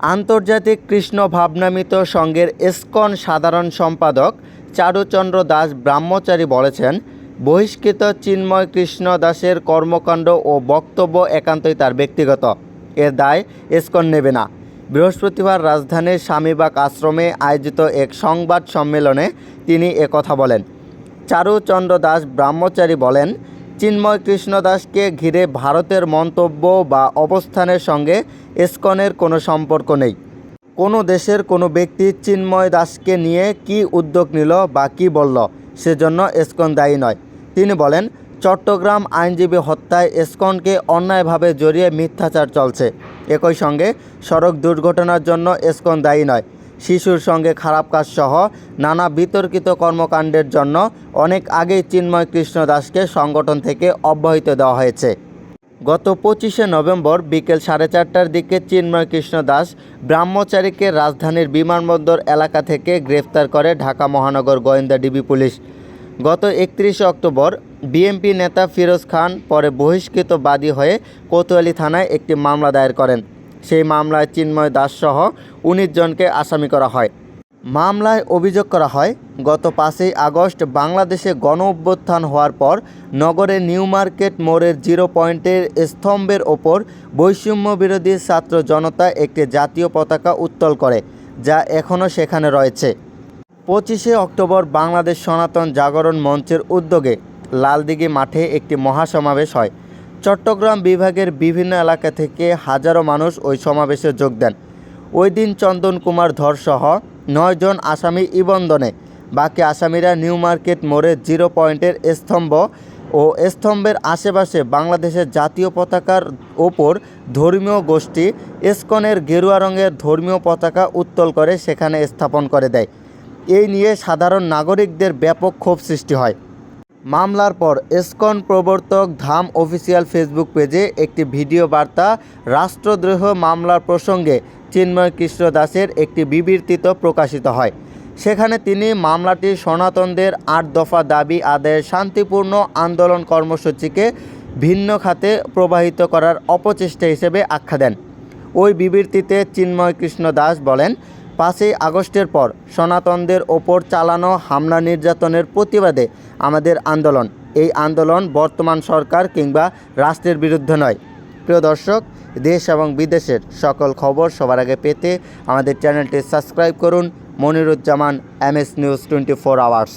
আন্তর্জাতিক কৃষ্ণ ভাবনামিত সংঘের এসকন সাধারণ সম্পাদক চারুচন্দ্র দাস ব্রাহ্মচারী বলেছেন, বহিষ্কৃত চিন্ময় কৃষ্ণ দাসের কর্মকাণ্ড ও বক্তব্য একান্তই তার ব্যক্তিগত। এর দায় এসকন নেবে না। বৃহস্পতিবার রাজধানীর স্বামীবাগ আশ্রমে আয়োজিত এক সংবাদ সম্মেলনে তিনি একথা বলেন। চারুচন্দ্র দাস ব্রাহ্মচারী বলেন চিন্ময় কৃষ্ণ দাসকে ঘিরে ভারতের মন্তব্য বা অবস্থানের সঙ্গে এসকনের কোনো সম্পর্ক নেই। কোনো দেশের কোনো ব্যক্তি চিন্ময় দাসকে নিয়ে কি উদ্যোগ নিল বা কি বলল, সেজন্য এসকন দায়ী নয়। তিনি বলেন, চট্টগ্রাম আইনজীবী হত্যায় এসকনকে অন্যায়ভাবে জড়িয়ে মিথ্যাচার চলছে। একই সঙ্গে সড়ক দুর্ঘটনার জন্য এসকন দায়ী নয়। শিশুর সঙ্গে খারাপ কাজ সহ নানা বিতর্কিত কর্মকাণ্ডের জন্য অনেক আগেই চিন্ময় কৃষ্ণ দাসকে সংগঠন থেকে অব্যাহতি দেওয়া হয়েছে। গত পঁচিশে নভেম্বর বিকেল সাড়ে চারটার দিকে চিন্ময় কৃষ্ণ দাস ব্রাহ্মচারীকে রাজধানীর বিমানবন্দর এলাকা থেকে গ্রেফতার করে ঢাকা মহানগর গোয়েন্দা ডিবি পুলিশ। গত একত্রিশে অক্টোবর বিএমপি নেতা ফিরোজ খান পরে বহিষ্কৃত বাদী হয়ে কোতোয়ালি থানায় একটি মামলা দায়ের করেন। সেই মামলায় চিন্ময় দাসসহ উনিশ জনকে আসামি করা হয়। মামলায় অভিযোগ করা হয়, গত পাঁচই আগস্ট বাংলাদেশে গণ অভ্যুত্থান হওয়ার পর নগরের নিউ মার্কেট মোড়ের জিরো পয়েন্টের স্তম্ভের ওপর বৈষম্য বিরোধী ছাত্র জনতা একটি জাতীয় পতাকা উত্তোল করে, যা এখনও সেখানে রয়েছে। পঁচিশে অক্টোবর বাংলাদেশ সনাতন জাগরণ মঞ্চের উদ্যোগে লালদিঘি মাঠে একটি মহাসমাবেশ হয়। চট্টগ্রাম বিভাগের বিভিন্ন এলাকা থেকে হাজারো মানুষ ওই সমাবেশে যোগ দেন। ওই দিন চন্দন কুমার ধরসহ নয়জন আসামি ইবন্দনে বাকি আসামিরা নিউ মার্কেট মোড়ে জিরো পয়েন্টের স্তম্ভ ও স্তম্ভের আশেপাশে বাংলাদেশের জাতীয় পতাকার ওপর ধর্মীয় গোষ্ঠী এসকনের গেরুয়া রঙের ধর্মীয় পতাকা উত্তোল করে সেখানে স্থাপন করে দেয়। এই নিয়ে সাধারণ নাগরিকদের ব্যাপক ক্ষোভ সৃষ্টি হয়। মামলার পর এসকন প্রবর্তক ধাম অফিসিয়াল ফেসবুক পেজে একটি ভিডিও বার্তা, রাষ্ট্রদ্রোহ মামলার প্রসঙ্গে চিন্ময় কৃষ্ণ দাসের একটি বিবৃতিত প্রকাশিত হয়। সেখানে তিনি মামলাটি সনাতনদের আট দফা দাবি আদায়ের শান্তিপূর্ণ আন্দোলন কর্মসূচিকে ভিন্ন খাতে প্রবাহিত করার অপচেষ্টা হিসেবে আখ্যা দেন। ওই বিবৃতিতে চিন্ময় কৃষ্ণ দাস বলেন পাঁচই আগস্টের পর সনাতনদের ওপর চালানো হামলা নির্যাতনের প্রতিবাদে আমাদের আন্দোলন। এই আন্দোলন বর্তমান সরকার কিংবা রাষ্ট্রের বিরুদ্ধে নয়। প্রিয় দর্শক, দেশ এবং বিদেশের সকল খবর সবার আগে পেতে আমাদের চ্যানেলটি সাবস্ক্রাইব করুন। Moniruzzaman, M S news twenty four hours.